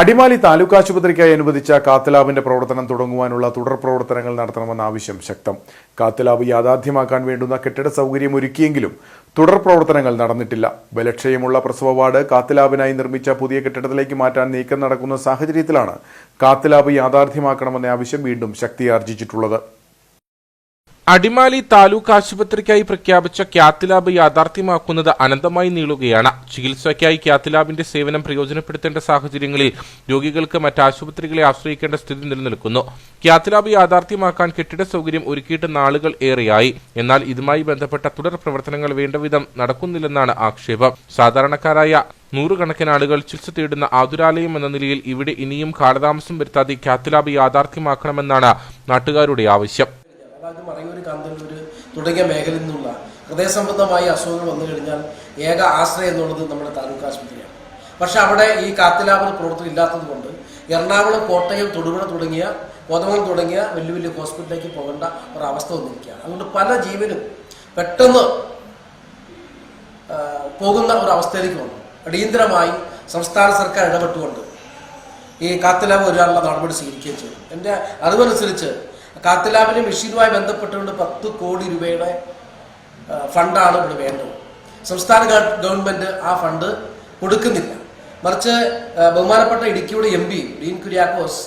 അടിമാലി താലൂക്ക് ആശുപത്രിക്കായി അനുവദിച്ച കാത്തലാബിന്റെ പ്രവർത്തനം തുടങ്ങുവാനുള്ള തുടർ പ്രവർത്തനങ്ങൾ നടത്തണമെന്ന ആവശ്യം ശക്തം. കാത്തലാബ് യാഥാർത്ഥ്യമാക്കാൻ വേണ്ടുന്ന കെട്ടിട സൗകര്യം ഒരുക്കിയെങ്കിലും തുടർ പ്രവർത്തനങ്ങൾ നടന്നിട്ടില്ല. ബലക്ഷയമുള്ള പ്രസവ വാർഡ് കാത്തലാബിനായി നിർമ്മിച്ച പുതിയ കെട്ടിടത്തിലേക്ക് മാറ്റാൻ നീക്കം നടക്കുന്ന സാഹചര്യത്തിലാണ് കാത്തലാബ് യാഥാർത്ഥ്യമാക്കണമെന്ന ആവശ്യം വീണ്ടും ശക്തിയാർജിച്ചിട്ടുള്ളത്. അടിമാലി താലൂക്ക് ആശുപത്രിക്കായി പ്രഖ്യാപിച്ച ക്യാത്ത്ലാബ് യാഥാർത്ഥ്യമാക്കുന്നത് അനന്തമായി നീളുകയാണ്. ചികിത്സയ്ക്കായി ക്യാത്ത്ലാബിന്റെ സേവനം പ്രയോജനപ്പെടുത്തേണ്ട സാഹചര്യങ്ങളിൽ രോഗികൾക്ക് മറ്റ് ആശുപത്രികളെ ആശ്രയിക്കേണ്ട സ്ഥിതി നിലനിൽക്കുന്നു. ക്യാത്ത്ലാബ് യാഥാർത്ഥ്യമാക്കാൻ കെട്ടിട സൗകര്യം ഒരുക്കിയിട്ട് നാളുകൾ ഏറെയായി. എന്നാൽ ഇതുമായി ബന്ധപ്പെട്ട തുടർ പ്രവർത്തനങ്ങൾ വേണ്ടവിധം നടക്കുന്നില്ലെന്നാണ് ആക്ഷേപം. സാധാരണക്കാരായ നൂറുകണക്കിന് ആളുകൾ ചികിത്സ തേടുന്ന ആതുരാലയം എന്ന നിലയിൽ ഇവിടെ ഇനിയും കാലതാമസം വരുത്താതെ ക്യാത്ത്ലാബ് യാഥാർത്ഥ്യമാക്കണമെന്നാണ് നാട്ടുകാരുടെ ആവശ്യം. മറയൂർ തുടങ്ങിയ മേഖലയിൽ നിന്നുള്ള ഹൃദയ സംബന്ധമായ അസുഖങ്ങൾ വന്നു കഴിഞ്ഞാൽ ഏക ആശ്രയം എന്നുള്ളത് നമ്മുടെ താലൂക്ക് ആശുപത്രിയാണ്. പക്ഷെ അവിടെ ഈ കാത്തിലാബിന് പ്രവർത്തനം ഇല്ലാത്തത് കൊണ്ട് എറണാകുളം കോട്ടയം തൊടുപുഴ തുടങ്ങിയ കോതമംഗലം തുടങ്ങിയ വലിയ വലിയ ഹോസ്പിറ്റലിലേക്ക് പോകേണ്ട ഒരവസ്ഥ വന്നിരിക്കുകയാണ്. അതുകൊണ്ട് പല ജീവനും പെട്ടെന്ന് പോകുന്ന ഒരു അവസ്ഥയിലേക്ക് വന്നു. അടിയന്തരമായി സംസ്ഥാന സർക്കാർ ഇടപെട്ടുകൊണ്ട് ഈ കാത്തലാബ് വരാനുള്ള നടപടി സ്വീകരിക്കുകയും ചെയ്തു. എന്റെ അറിവനുസരിച്ച് കാത്തലാബിന്റെ മെഷീനുമായി ബന്ധപ്പെട്ടുകൊണ്ട് പത്ത് കോടി രൂപയുടെ ഫണ്ടാണ് ഇവിടെ വേണ്ടത്. സംസ്ഥാന ഗവ- ഗവൺമെന്റ് ആ ഫണ്ട് കൊടുക്കുന്നില്ല. മറിച്ച് ബഹുമാനപ്പെട്ട ഇടുക്കിയുടെ എം പി ഡീൻ കുര്യാക്കോസ്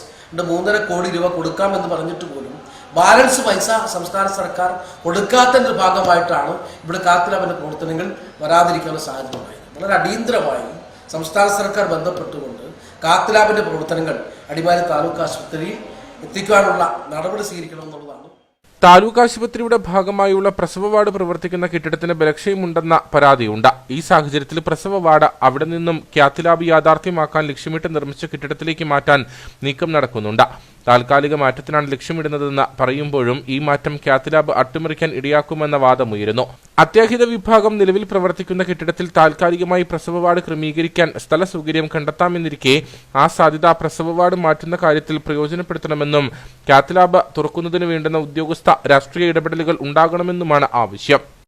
മൂന്നര കോടി രൂപ കൊടുക്കാമെന്ന് പറഞ്ഞിട്ട് പോലും ബാലൻസ് പൈസ സംസ്ഥാന സർക്കാർ കൊടുക്കാത്തതിന്റെ ഭാഗമായിട്ടാണ് ഇവിടെ കാത്തലാബിന്റെ പ്രവർത്തനങ്ങൾ വരാതിരിക്കാനുള്ള സാഹചര്യം വളരെ അടിയന്തരമായി സംസ്ഥാന സർക്കാർ ബന്ധപ്പെട്ടുകൊണ്ട് കാത്തലാബിന്റെ പ്രവർത്തനങ്ങൾ അടിമാലി താലൂക്ക് ആശുപത്രിയിൽ എത്തിക്കാനുള്ള നടപടി സ്വീകരിക്കണമെന്നുള്ളതാണ്. താലൂക്ക് ആശുപത്രിയുടെ ഭാഗമായുള്ള പ്രസവ വാർഡ് പ്രവർത്തിക്കുന്ന കെട്ടിടത്തിന് ബലക്ഷയമുണ്ടെന്ന പരാതിയുണ്ട്. ഈ സാഹചര്യത്തിൽ പ്രസവ വാർഡ് അവിടെ നിന്നും ക്യാത്തിലാബ് യാഥാർത്ഥ്യമാക്കാൻ ലക്ഷ്യമിട്ട് നിർമ്മിച്ച കെട്ടിടത്തിലേക്ക് മാറ്റാൻ നീക്കം നടക്കുന്നുണ്ട്. താൽക്കാലിക മാറ്റത്തിനാണ് ലക്ഷ്യമിടുന്നതെന്ന് പറയുമ്പോഴും ഈ മാറ്റം ക്യാത്ത് അട്ടിമറിക്കാൻ ഇടയാക്കുമെന്ന വാദമുയരുന്നു അത്യാഹിത വിഭാഗം നിലവിൽ പ്രവർത്തിക്കുന്ന കെട്ടിടത്തിൽ താൽക്കാലികമായി പ്രസവ വാർഡ് ക്രമീകരിക്കാൻ സ്ഥല സൗകര്യം കണ്ടെത്താമെന്നിരിക്കെ ആ സാധ്യത പ്രസവ വാർഡ് മാറ്റുന്ന കാര്യത്തിൽ പ്രയോജനപ്പെടുത്തണമെന്നും ലാബ് തുറക്കുന്നതിന് വേണ്ടുന്ന ഉദ്യോഗസ്ഥ രാഷ്ട്രീയ ഇടപെടലുകൾ ഉണ്ടാകണമെന്നുമാണ് ആവശ്യം.